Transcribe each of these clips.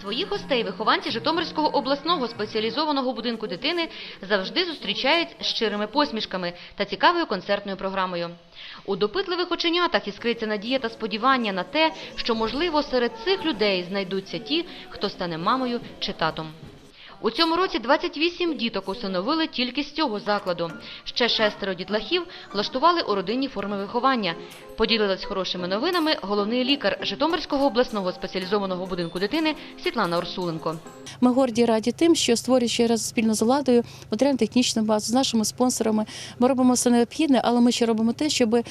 Своїх гостей вихованці Житомирського обласного спеціалізованого будинку дитини завжди зустрічають щирими посмішками та цікавою концертною програмою. У допитливих оченятах іскриться надія та сподівання на те, що, можливо, серед цих людей знайдуться ті, хто стане мамою чи татом. У цьому році 28 діток усиновили тільки з цього закладу. Ще шестеро дітлахів влаштували у родинні форми виховання. Поділилась хорошими новинами головний лікар Житомирського обласного спеціалізованого будинку дитини Світлана Орсуленко. Ми горді раді тим, що створюючи раз спільно з владою матеріально-технічну базу з нашими спонсорами. Ми робимо все необхідне, але ми ще робимо те, щоб е,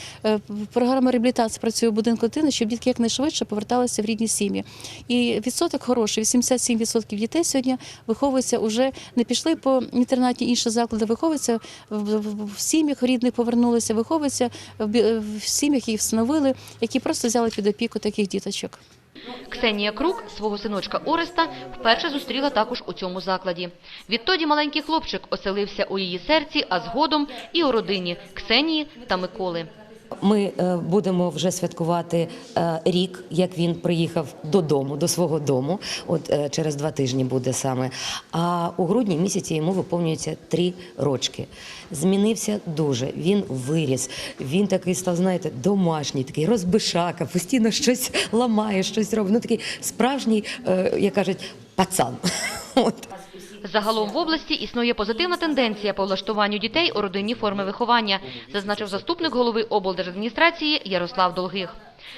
програма реабілітації працює в будинку дитини, щоб дітки якнайшвидше поверталися в рідні сім'ї. І відсоток хороший. 87% дітей сьогодні виховуються уже не пішли по інтернатні інші заклади, виховуються в, сім'ях рідних, повернулися, виховуються в, в сім'ях, їх встановили, які просто взяли під опіку таких діточок. Ксенія Крук свого синочка Ореста вперше зустріла також у цьому закладі. Відтоді маленький хлопчик оселився у її серці, а згодом і у родині Ксенії та Миколи. Ми е, будемо вже святкувати е, рік, як він приїхав додому, до свого дому. От е, через два тижні буде саме. А у грудні місяці йому виповнюється три рочки. Змінився дуже. Він виріс. Він такий став, знаєте, домашній, такий розбишака, постійно щось ламає, щось робить. Ну такий справжній, як кажуть, пацан. От. Загалом в області існує позитивна тенденція по влаштуванню дітей у родинні форми виховання, зазначив заступник голови облдержадміністрації Ярослав Долгих.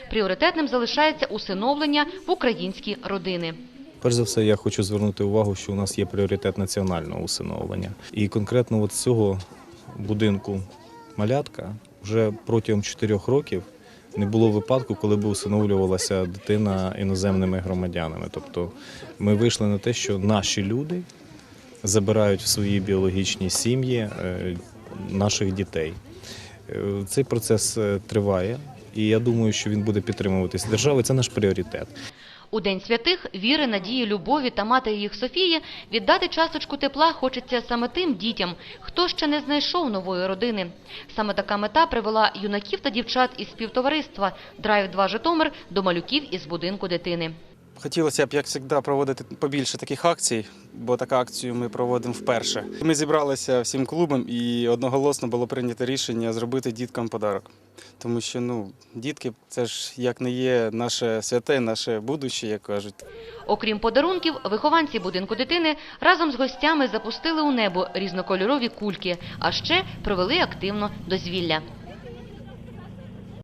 Пріоритетним залишається усиновлення в українські родини. Перш за все, я хочу звернути увагу, що у нас є пріоритет національного усиновлення. І конкретно от цього будинку малятка вже протягом 4 років не було випадку, коли б усиновлювалася дитина іноземними громадянами. Тобто ми вийшли на те, що наші люди забирають в свої біологічні сім'ї е, наших дітей. Е, Цей процес е, триває, і я думаю, що він буде підтримуватись держави. Це наш пріоритет. У День святих віри, надії, любові та мати їх Софії віддати часточку тепла хочеться саме тим дітям, хто ще не знайшов нової родини. Саме така мета привела юнаків та дівчат із співтовариства «Драйв 2 Житомир» до малюків із будинку дитини. Хотілося б, як завжди, проводити побільше таких акцій, бо таку акцію ми проводимо вперше. Ми зібралися всім клубом і одноголосно було прийнято рішення зробити діткам подарок. Тому що ну, дітки це ж як не є наше святе, наше будуще, як кажуть. Окрім подарунків, вихованці будинку дитини разом з гостями запустили у небо різнокольорові кульки, а ще провели активно дозвілля.